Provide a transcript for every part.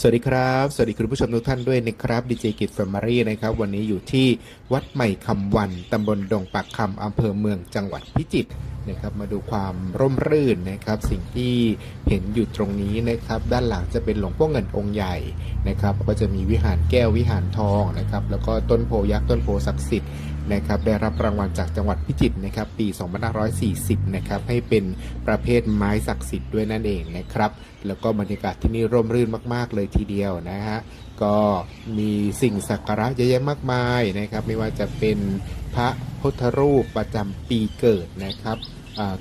สวัสดีครับ สวัสดีคุณผู้ชมทุกท่านด้วยนะครับดีเจกิจแฟมิลี่นะครับ วันนี้อยู่ที่วัดใหม่คำวันตำบลดงปากคำอำเภอเมืองจังหวัดพิจิตร นะครับมาดูความร่มรื่นนะครับสิ่งที่เห็นอยู่ตรงนี้นะครับด้านหลังจะเป็นหลวงพ่อเงินองค์ใหญ่นะครับก็จะมีวิหารแก้ววิหารทองนะครับแล้วก็ต้นโพยักษ์ต้นโพศักดิ์สิทธิ์นะครับได้รับรางวัลจากจังหวัดพิจิตรนะครับปี 2540 นะครับให้เป็นประเภทไม้ศักดิ์สิทธิ์ด้วยนั่นเองนะครับแล้วก็บรรยากาศที่นี่ร่มรื่นมาก ๆ เลยทีเดียวนะฮะก็มีสิ่งศักระเยอะแยะมากมายนะครับไม่ว่าจะเป็นพระพุทธรูปประจำปีเกิดนะครับ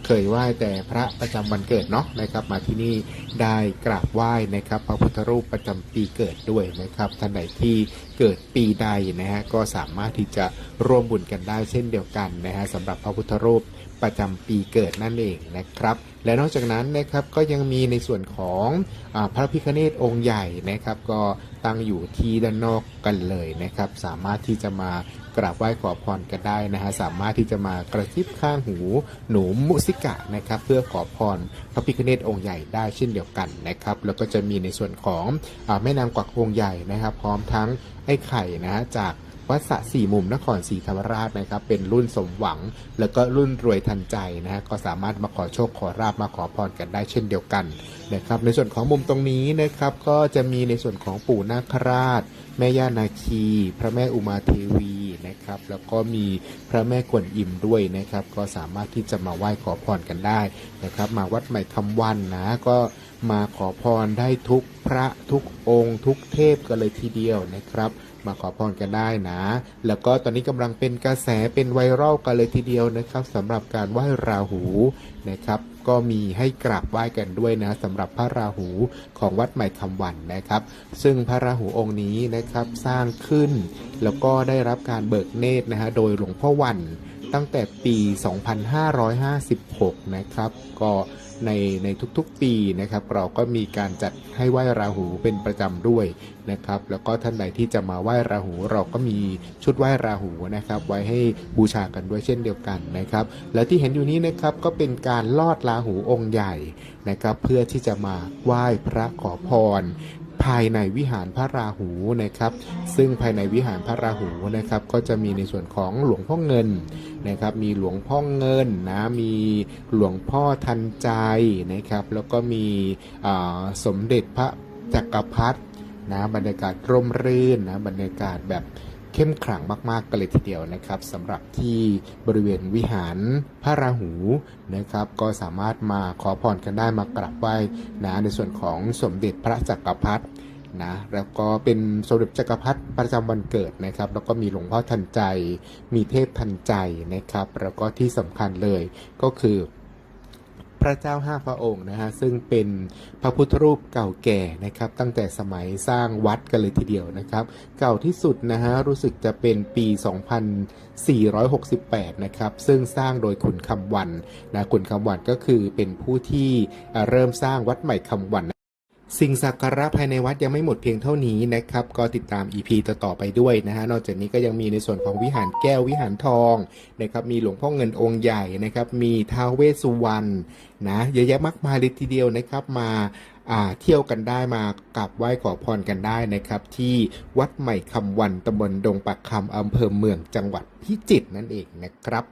เคยไหว้แต่พระประจำวันเกิดเนาะนะครับ มาที่นี่ได้กราบไหว้นะครับ พระพุทธรูปประจำปีเกิดด้วยนะครับท่านใดที่เกิดปีใดนะฮะก็สามารถที่จะร่วมบุญกันได้เช่นเดียวกันนะฮะสำหรับพระพุทธรูปประจำปีเกิดนั่นเองนะครับ และนอกจากนั้นนะครับก็ยังมีในส่วนของอพระพิฆเนศองค์ใหญ่นะครับ ก็ตั้งอยู่ที่ด้านนอกกันเลยนะครับ สามารถที่จะมากราบไหว้ขอพรกันได้นะฮะสามารถที่จะมากระซิบข้างหูหนูมุสิกะนะครับเพื่อขอพรพระพิฆเนศองค์ใหญ่ได้เช่นเดียวกันนะครับ แล้วก็จะมีในส่วนของอแม่นางกวักองค์ใหญ่นะครับ พร้อมทั้งไอ้ไข่นะจาก วัดสะสี่มุมนครศรีธรรมราชนะครับ เป็นรุ่นสมหวัง แล้วก็รุ่นรวยทันใจนะฮะก็สามารถมาขอโชคขอราบมาขอพรกันได้เช่นเดียวกันนะครับในส่วนของมุมตรงนี้นะครับก็จะมีในส่วนของปู่นาคราช แม่ย่านาคี พระแม่อุมาเทวีนะครับแล้วก็มีพระแม่กวนอิมด้วยนะครับ ก็สามารถที่จะมาไหว้ขอพรกันได้นะครับ มาวัดใหม่คำวันนะก็มาขอพรได้ทุกพระทุกองค์ ทุกเทพกันเลยทีเดียวนะครับ มาขอพรกันได้นะ แล้วก็ตอนนี้กำลังเป็นกระแสเป็นไวรัลกันเลยทีเดียวนะครับสำหรับการไหว้ราหูนะครับก็มีให้กราบไหว้กันด้วยนะสำหรับพระราหูของวัดใหม่คำวันนะครับ ซึ่งพระราหูองค์นี้นะครับสร้างขึ้น แล้วก็ได้รับการเบิกเนตรนะฮะโดยหลวงพ่อวัน ตั้งแต่ปี 2556 นะครับ ก็ในในทุกๆปีนะครับ เราก็มีการจัดให้ไหว้ราหูเป็นประจำด้วยนะครับ แล้วก็ท่านใดที่จะมาไหว้ราหู เราก็มีชุดไหว้ราหูนะครับ ไว้ให้บูชากันด้วยเช่นเดียวกันนะครับ และที่เห็นอยู่นี้นะครับก็เป็นการลอดราหูองค์ใหญ่นะครับ เพื่อที่จะมาไหว้พระขอพร ภายในวิหารพระราหูนะครับ ซึ่งภายในวิหารพระราหูนะครับ ก็จะมีในส่วนของหลวงพ่อเงินนะครับ มีหลวงพ่อเงินนะมีหลวงพ่อทันใจนะครับ แล้วก็มีสมเด็จพระจักรพรรดินะบรรยากาศร่มรื่นนะบรรยากาศแบบ เข้มขลังมากๆกันเลยทีเดียวนะครับสำหรับที่บริเวณวิหารพระราหูนะครับ ก็สามารถมาขอพรกันได้มากราบไหว้นะในส่วนของสมเด็จพระจักรพรรดินะแล้วก็เป็นสมเด็จจักรพรรดิประจำวันเกิดนะครับ แล้วก็มีหลวงพ่อทันใจ มีเทพทันใจนะครับ แล้วก็ที่สำคัญเลยก็คือ ระเจ้าห้าพระองค์นะฮะซึ่งเป็นพระพุทธรูปเก่าแก่นะครับตั้งแต่สมัยสร้างวัดกันเลยทีเดียวนะครับ เก่าที่สุดนะฮะรู้สึกจะเป็นปี 2468 นะครับซึ่งสร้างโดยขุนคำวันนะขุนคำวันก็คือเป็นผู้ที่เริ่มสร้างวัดใหม่คำวัน สิ่งศักระภายในวัดยังไม่หมดเพียงเท่านี้นะครับ ก็ติดตาม EP ต่อๆไปด้วยนะฮะนอกจากนี้ก็ยังมีในส่วนของวิหารแก้ววิหารทองนะครับมีหลวงพ่อเงินองค์ใหญ่นะครับมีท้าวเวสสุวรรณนะเยอะแยะมากมายเลยทีเดียวนะครับมาอ่าเที่ยวกันได้มากราบไหว้ขอพรกันได้นะครับ ที่วัดใหม่คำวันตำบลดงปากคำอำเภอเมืองจังหวัดพิจิตรนั่นเองนะครับ